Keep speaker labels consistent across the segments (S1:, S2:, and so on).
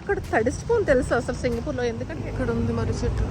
S1: అక్కడ తడిసిపోను తెలుసు అసలు సింగపూర్లో? ఎందుకంటే ఇక్కడ ఉంది మరి చెట్టు?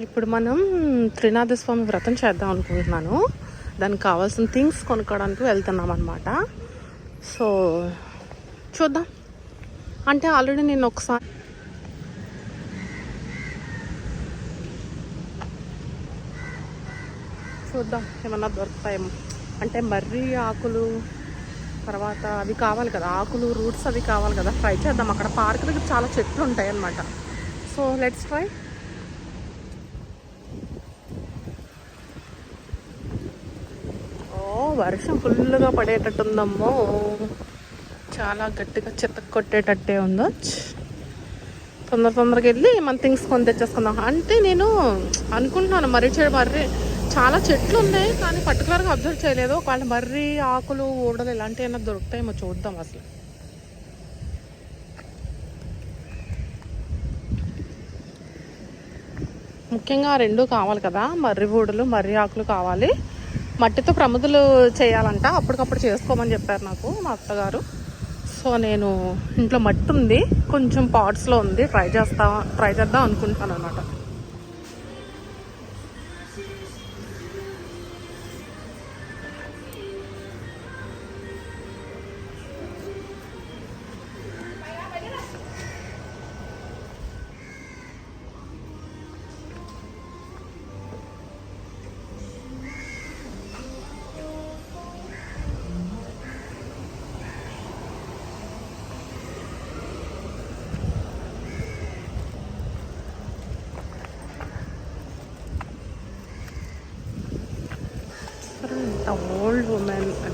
S1: ఇప్పుడు మనం త్రినాథ స్వామి వ్రతం చేద్దాం అనుకుంటున్నాను. దానికి కావాల్సిన థింగ్స్ కొనుక్కోవడానికి వెళ్తున్నాం అనమాట సో చూద్దాం. అంటే ఆల్రెడీ నేను ఒకసారి చూద్దాం ఏమన్నా దొరుకుతాయేమో అంటే మర్రి ఆకులు తర్వాత అవి కావాలి కదా. ఆకులు రూట్స్ అవి కావాలి కదా. ట్రై చేద్దాం. అక్కడ పార్క్ దగ్గర చాలా చెట్లు ఉంటాయి అన్నమాట సో లెట్స్ ట్రై వర్షం ఫుల్గా పడేటట్టుందమ్మో. చాలా గట్టిగా చెత్త కొట్టేటట్టే ఉందో. తొందర తొందరగా వెళ్ళి మన థింగ్స్ కొని తెచ్చేసుకుందాం. అంటే నేను అనుకుంటున్నాను మర్రి చెడు మర్రి. చాలా చెట్లు ఉన్నాయి కానీ పర్టికులర్గా అబ్జర్వ్ చేయలేదు. ఒకవేళ మర్రి ఆకులు ఊడలు ఇలాంటివి ఏమైనా దొరుకుతాయేమో చూద్దాం అసలు. ముఖ్యంగా రెండు కావాలి కదా. మర్రి ఊడలు మర్రి ఆకులు కావాలి. మట్టితో ప్రమిదలు చేయాలంట. అప్పటికప్పుడు చేసుకోమని చెప్పారు నాకు మా అత్తగారు. సో నేను ఇంట్లో మట్టి ఉంది. కొంచెం పాట్స్లో ఉంది. ట్రై చేస్తా ట్రై చేద్దాం అనుకుంటాను అనమాట ఓల్డ్ woman a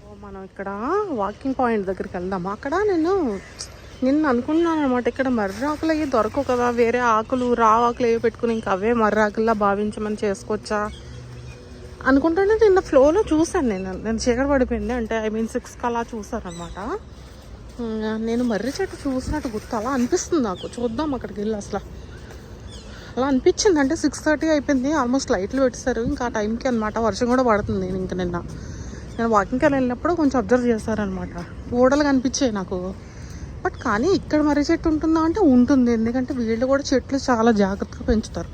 S1: ఓ, మనం ఇక్కడ వాకింగ్ పాయింట్ దగ్గరికి వెళ్దాం అక్కడ నేను నిన్న అనుకున్నాను అనమాట ఇక్కడ మర్రాకులు అవి దొరకవు కదా వేరే ఆకులు రావు ఆకులు అవి పెట్టుకుని ఇంకా అవే మర్రాకుల్లా భావించమని చేసుకోవచ్చా? అనుకుంటుంటే నిన్న ఫ్లోలో చూశాను నేను నేను చీకటి పడిపోయింది. అంటే ఐ మీన్ సిక్స్కి అలా చూసాను అనమాట నేను మర్రి చెట్టు చూసినట్టు గుర్తు అలా అనిపిస్తుంది నాకు. చూద్దాం అక్కడికి వెళ్ళి అసలు. అలా అనిపించింది. అంటే సిక్స్ థర్టీ అయిపోయింది ఆల్మోస్ట్ లైట్లు పెట్టేశారు. ఇంకా ఆ టైంకి అనమాట వర్షం కూడా పడుతుంది నేను ఇంకా నిన్న. నేను వాకింగ్కి వెళ్ళినప్పుడు కొంచెం అబ్జర్వ్ చేశారనమాట ఓడలు కనిపించాయి నాకు. బట్ కానీ ఇక్కడ మర్రి చెట్టు ఉంటుందా అంటే ఉంటుంది. ఎందుకంటే వీళ్ళు కూడా చెట్లు చాలా జాగ్రత్తగా పెంచుతారు.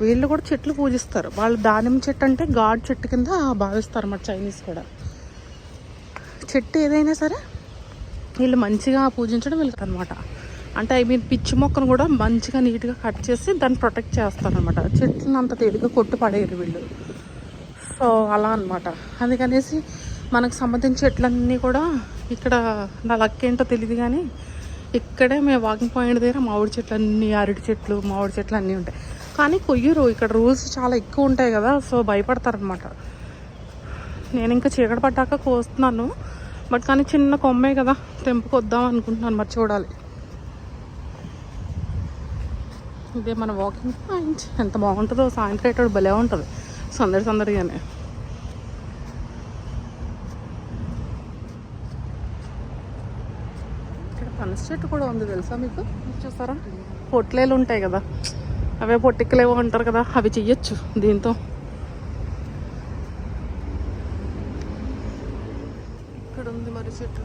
S1: వీళ్ళు కూడా చెట్లు పూజిస్తారు. వాళ్ళు దానిమ్మ చెట్టు అంటే గాడ్ చెట్టు కింద భావిస్తారు అన్నమాట చైనీస్ కూడా. చెట్టు ఏదైనా సరే వీళ్ళు మంచిగా పూజించడం వీళ్ళకి అనమాట అంటే ఐ మీన్ పిచ్చి మొక్కను కూడా మంచిగా నీట్గా కట్ చేసి దాన్ని ప్రొటెక్ట్ చేస్తారనమాట చెట్లను అంత తేలిగ్గా కొట్టు పడేయరు వీళ్ళు. సో అలా అనమాట అందుకనేసి మనకు సంబంధించిన చెట్లన్నీ కూడా ఇక్కడ నా లక్ ఏంటో తెలియదు కానీ ఇక్కడే మేము వాకింగ్ పాయింట్ దగ్గర మామిడి చెట్లు అన్నీ అరటి చెట్లు మామిడి చెట్లు అన్నీ ఉంటాయి. కానీ కొయ్యరు ఇక్కడ రూల్స్ చాలా ఎక్కువ ఉంటాయి కదా సో భయపడతారనమాట నేను ఇంకా చీకటి పడ్డాక కోస్తున్నాను. బట్ కానీ చిన్న కొమ్మే కదా తెంపుకొద్దాం అనుకుంటున్నాను మరి చూడాలి. ఇదే మన వాకింగ్ పాయింట్ ఎంత బాగుంటుందో సాయంత్రం అయ్యేటప్పుడు భలే ఉంటుంది. సందడి సందడిగానే ఇక్కడ పనస చెట్టు కూడా ఉంది తెలుసా మీకు? చూస్తారా పొట్లేలు ఉంటాయి కదా. అవే పొట్టిక్కలేవో అంటారు కదా అవి చెయ్యొచ్చు దీంతో. ఇక్కడ ఉంది మరి చెట్టు.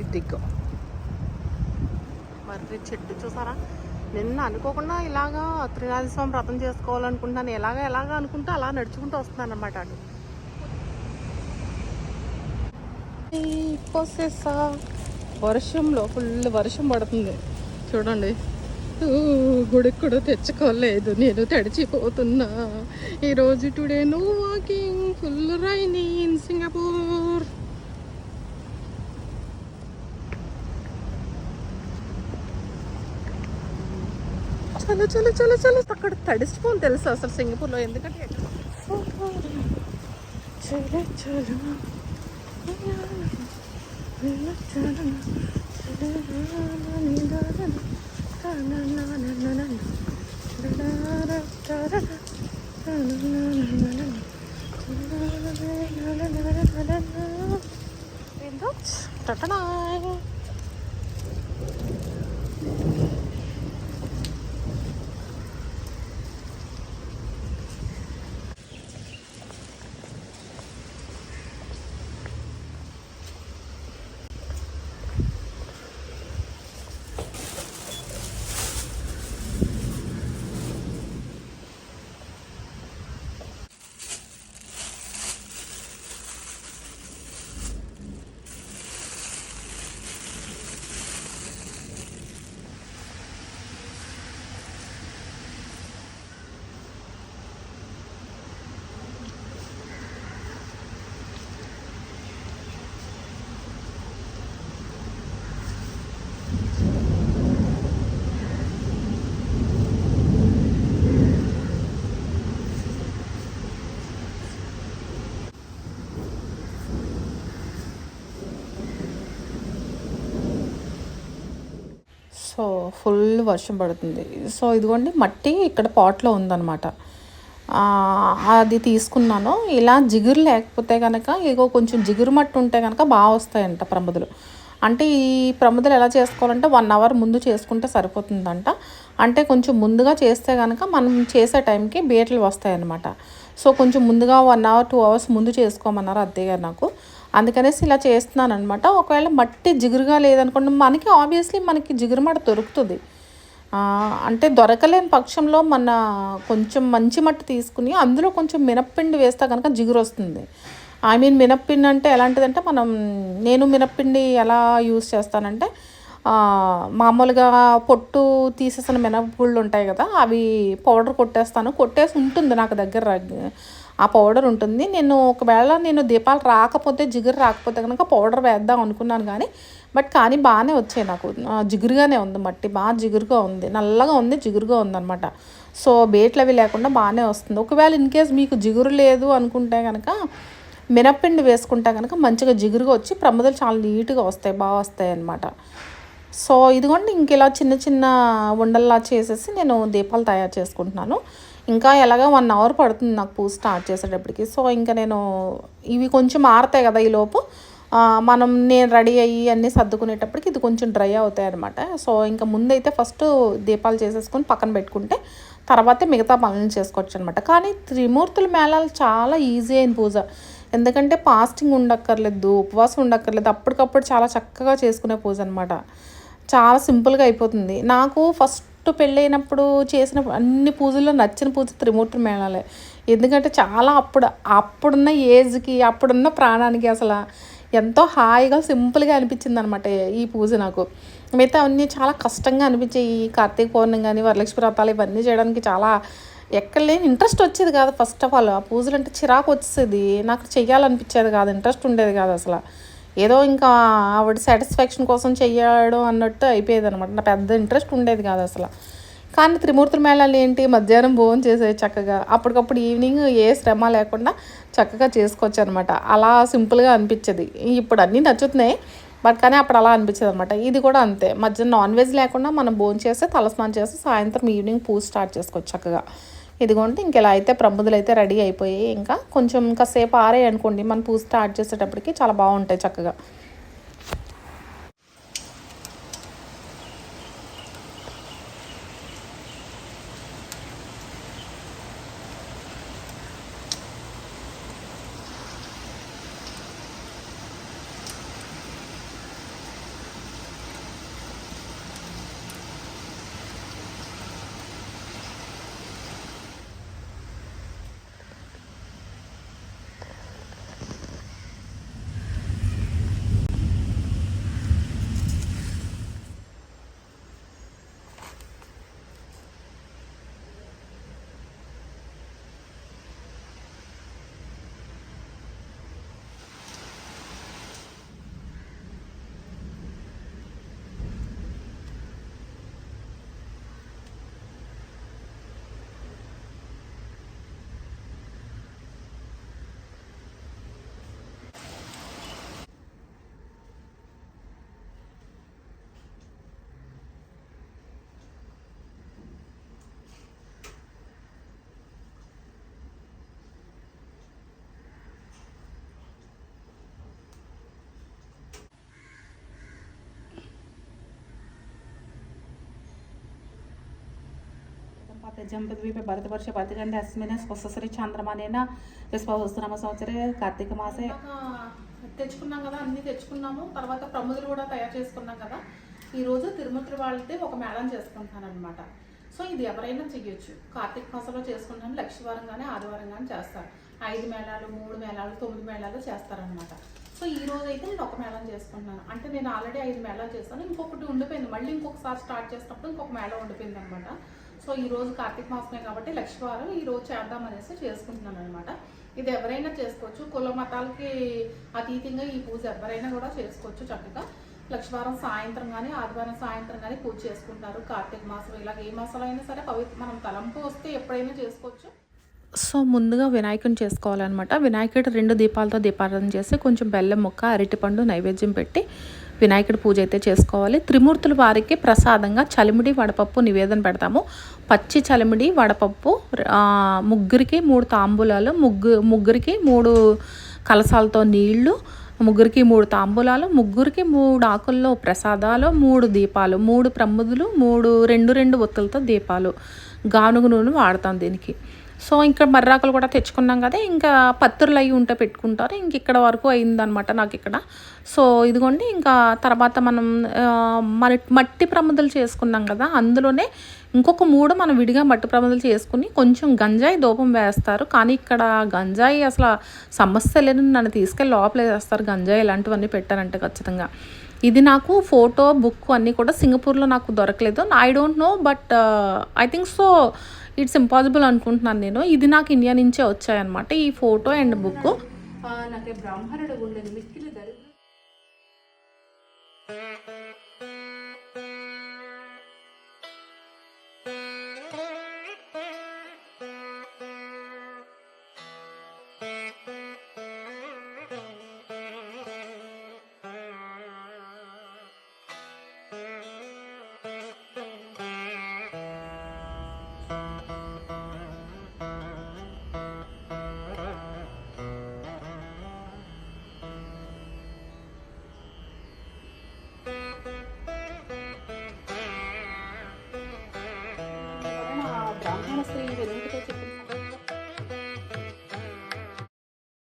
S1: ఇదిగో. మర్రి చెట్టు చూసారా? నిన్న అనుకోకుండా ఇలాగా త్రినాథ స్వామి వ్రతం చేసుకోవాలనుకుంటున్నాను. ఎలాగా ఎలాగా అనుకుంటే అలా నడుచుకుంటూ వస్తున్నాను అనమాట అటు. పోసేసా. వర్షంలో ఫుల్ వర్షం పడుతుంది. చూడండి. ఊ, గుడికి కూడా తెచ్చుకోలేదు. నేను తడిచిపోతున్నా. ఈరోజు today no walking. Full rainy in Singapore. చాలా చాలా చాలా చాలా. అక్కడ తడిసిపోను తెలుసు అసలు సింగపూర్లో? ఎందుకంటే చలో చలో. എന്തോ തട്ടടാ సో ఫుల్ వర్షం పడుతుంది. సో ఇదిగోండి మట్టి ఇక్కడ పాట్లో ఉందన్నమాట. అది తీసుకున్నాను. ఇలా జిగురు లేకపోతే కనుక ఇగో కొంచెం జిగురు మట్టి ఉంటే కనుక బాగా వస్తాయంట ప్రమదులు. అంటే ఈ ప్రమదులు ఎలా చేసుకోవాలంటే వన్ అవర్ ముందు చేసుకుంటే సరిపోతుందంట. అంటే కొంచెం ముందుగా చేస్తే కనుక మనం చేసే టైంకి బీటలు వస్తాయన్నమాట. సో కొంచెం ముందుగా వన్ అవర్ టూ అవర్స్ ముందు చేసుకోమన్నారు అత్తయ్య నాకు. అందుకనేసి ఇలా చేస్తున్నాను అనమాట ఒకవేళ మట్టి జిగురుగా లేదనుకోండి మనకి ఆబ్వియస్లీ మనకి జిగురు మట్టి దొరుకుతుంది అంటే దొరకలేని పక్షంలో మన కొంచెం మంచి మట్టి తీసుకుని అందులో కొంచెం మినప్పిండి వేస్తే కనుక జిగురు వస్తుంది ఐ మీన్ మినప్పిండి అంటే ఎలాంటిదంటే మనం నేను మినప్పిండి ఎలా యూస్ చేస్తానంటే మామూలుగా పొట్టు తీసేసిన మినపగుళ్ళు ఉంటాయి కదా అవి పౌడర్ కొట్టేస్తాను. కొట్టేసి ఉంటుంది నాకు దగ్గర ఆ పౌడర్ ఉంటుంది. నేను ఒకవేళ నేను దీపాలు రాకపోతే జిగురు రాకపోతే కనుక పౌడర్ వేద్దాం అనుకున్నాను కానీ బట్ కానీ బాగానే వచ్చాయి నాకు. జిగురుగానే ఉంది మట్టి. బాగా జిగురుగా ఉంది. నల్లగా ఉంది జిగురుగా ఉందన్నమాట సో బేట్లు అవి లేకుండా బాగానే వస్తుంది. ఒకవేళ ఇన్ కేస్ మీకు జిగురు లేదు అనుకుంటే కనుక మినప్పిండి వేసుకుంటే కనుక మంచిగా జిగురుగా వచ్చి ప్రమదలు చాలా నీట్గా వస్తాయి బాగా వస్తాయి అన్నమాట. సో ఇదిగోండి ఇంకెలా చిన్న చిన్న ఉండల్లా చేసేసి నేను దీపాలు తయారు చేసుకుంటున్నాను. ఇంకా ఎలాగో వన్ అవర్ పడుతుంది నాకు పూజ స్టార్ట్ చేసేటప్పటికి. సో ఇంకా నేను ఇవి కొంచెం ఆరుతాయి కదా ఈ లోపు. మనం నేను రెడీ అయ్యి అన్నీ సర్దుకునేటప్పటికి ఇది కొంచెం డ్రై అవుతాయి అనమాట సో ఇంకా ముందైతే ఫస్ట్ దీపాలు చేసేసుకొని పక్కన పెట్టుకుంటే తర్వాతే మిగతా పనులు చేసుకోవచ్చు అనమాట కానీ త్రిమూర్తుల మేళాలు చాలా ఈజీ అయిన పూజ. ఎందుకంటే ఫాస్టింగ్ ఉండక్కర్లేదు ఉపవాసం ఉండక్కర్లేదు అప్పటికప్పుడు చాలా చక్కగా చేసుకునే పూజ అనమాట చాలా సింపుల్గా అయిపోతుంది. నాకు ఫస్ట్ పెళ్ళైనప్పుడు చేసిన అన్ని పూజల్లో నచ్చిన పూజ త్రిమూర్తి మేళాలే. ఎందుకంటే చాలా అప్పుడు అప్పుడున్న ఏజ్కి అప్పుడున్న ప్రాణానికి అసలు ఎంతో హాయిగా సింపుల్గా అనిపించింది అనమాట ఈ పూజ నాకు. మిగతా అన్నీ చాలా కష్టంగా అనిపించాయి. ఈ కార్తీక పౌర్ణమి కానీ వరలక్ష్మి వ్రతాలు ఇవన్నీ చేయడానికి చాలా ఎక్కడ లేని ఇంట్రెస్ట్ వచ్చేది కాదు ఫస్ట్ ఆఫ్ ఆల్. ఆ పూజలు అంటే చిరాకు వచ్చేది. నాకు చెయ్యాలనిపించేది కాదు. ఇంట్రెస్ట్ ఉండేది కాదు అసలు. ఏదో ఇంకా ఆవిడ సాటిస్ఫాక్షన్ కోసం చెయ్యడం అన్నట్టు అయిపోయేది అనమాట నా పెద్ద ఇంట్రెస్ట్ ఉండేది కాదు అసలు. కానీ త్రిమూర్తుల మేళాలు ఏంటి? మధ్యాహ్నం భోజనం చేసే చక్కగా. అప్పటికప్పుడు ఈవినింగ్ ఏ శ్రమ లేకుండా చక్కగా చేసుకోవచ్చు అనమాట అలా సింపుల్గా అనిపించేది. ఇప్పుడు అన్నీ నచ్చుతున్నాయి. బట్ కానీ అప్పుడు అలా అనిపించేది అనమాట ఇది కూడా అంతే. మధ్యాహ్నం నాన్ వెజ్ లేకుండా మనం భోజనం చేస్తే తలస్నానం చేస్తే సాయంత్రం ఈవినింగ్ పూజ స్టార్ట్ చేసుకోవచ్చు చక్కగా. ఇదిగోండి ఇంకెలా అయితే ప్రబుదులు అయితే రెడీ అయిపోయాయి. ఇంకా కొంచెం కాసేపు ఆరాయి అనుకోండి మనం పూజ స్టార్ట్ చేసేటప్పటికి చాలా బాగుంటాయి చక్కగా. జంపద్వీపే భరతవర్ష భరతగండే అస్మిన స్వస్సరి చంద్రమానేన? విశ్వవస్తునామ సంవత్సరే కార్తీక మాసే. తెచ్చుకున్నాం కదా అన్ని తెచ్చుకున్నాము. తర్వాత ప్రముదులు కూడా తయారు చేసుకున్నాం కదా. ఈరోజు రోజు తిరుమతి వాళ్ళది ఒక మేళం చేసుకుంటాను అనమాట సో ఇది ఎవరైనా చెయ్యొచ్చు. కార్తీక మాసంలో చేసుకుంటాను లక్షవారం కానీ ఆదివారం కానీ చేస్తారు. ఐదు మేళాలు మూడు మేళాలు తొమ్మిది మేళాలు చేస్తారనమాట సో ఈ రోజు అయితే నేను ఒక మేళం చేసుకుంటున్నాను. అంటే నేను ఆల్రెడీ ఐదు మేళాలు చేస్తాను ఇంకొకటి ఉండిపోయింది. మళ్ళీ ఇంకొకసారి స్టార్ట్ చేసినప్పుడు ఇంకొక మేళం ఉండిపోయింది అనమాట సో ఈ రోజు కార్తీక మాసమే కాబట్టి లక్షవారం ఈ రోజు చేద్దాం అనేసి చేసుకుంటున్నాను అనమాట ఇది ఎవరైనా చేసుకోవచ్చు. కుల మతాలకి అతీతంగా ఈ పూజ ఎవరైనా కూడా చేసుకోవచ్చు చక్కగా. లక్షవారం సాయంత్రం కానీ ఆదివారం సాయంత్రం కానీ పూజ చేసుకుంటారు. కార్తీక మాసం ఇలాగ ఏ మాసంలో అయినా సరే పవిత్ర మనం తలంపు వస్తే ఎప్పుడైనా చేసుకోవచ్చు. సో ముందుగా వినాయకుని చేసుకోవాలన్నమాట. వినాయకుడు రెండు దీపాలతో దీపారాధన చేసి కొంచెం బెల్లం ముక్క అరటిపండు నైవేద్యం పెట్టి వినాయకుడి పూజ అయితే చేసుకోవాలి. త్రిమూర్తుల వారికి ప్రసాదంగా చలిమిడి వడపప్పు నివేదన పెడతాము. పచ్చి చలిమిడి వడపప్పు ముగ్గురికి మూడు తాంబూలాలు ముగ్గు ముగ్గురికి మూడు కలసాలతో నీళ్ళు ముగ్గురికి మూడు తాంబూలాలు ముగ్గురికి మూడు ఆకుల్లో ప్రసాదాలు మూడు దీపాలు మూడు ప్రమ్ముదులు మూడు రెండు రెండు ఒత్తులతో దీపాలు. గానుగ నూనె వాడతాం దీనికి. సో ఇంకా మర్రాకులు కూడా తెచ్చుకున్నాం కదా ఇంకా పత్తులు అవి ఉంటే పెట్టుకుంటారు. ఇంక ఇక్కడ వరకు అయిందనమాట నాకు ఇక్కడ. సో ఇదిగోండి ఇంకా తర్వాత మనం మన మట్టి ప్రమదలు చేసుకున్నాం కదా అందులోనే ఇంకొక మూడు మనం విడిగా మట్టి ప్రముదలు చేసుకుని కొంచెం గంజాయి దూపం వేస్తారు. కానీ ఇక్కడ గంజాయి అసలు సమస్య లేని నన్ను తీసుకెళ్ళి లోపల వేస్తారు. గంజాయి ఇలాంటివన్నీ పెట్టారంటే ఖచ్చితంగా. ఇది నాకు ఫోటో బుక్ అన్నీ కూడా సింగపూర్లో నాకు దొరకలేదు. I don't know but I think so it's impossible అనుకుంటున్నాను నేను. ఇది నాకు ఇండియా నుంచే వచ్చాయన్నమాట. ఈ ఫోటో అండ్ బుక్. నాకు బ్రాహ్మణుడు ఉండేది మిక్కిలి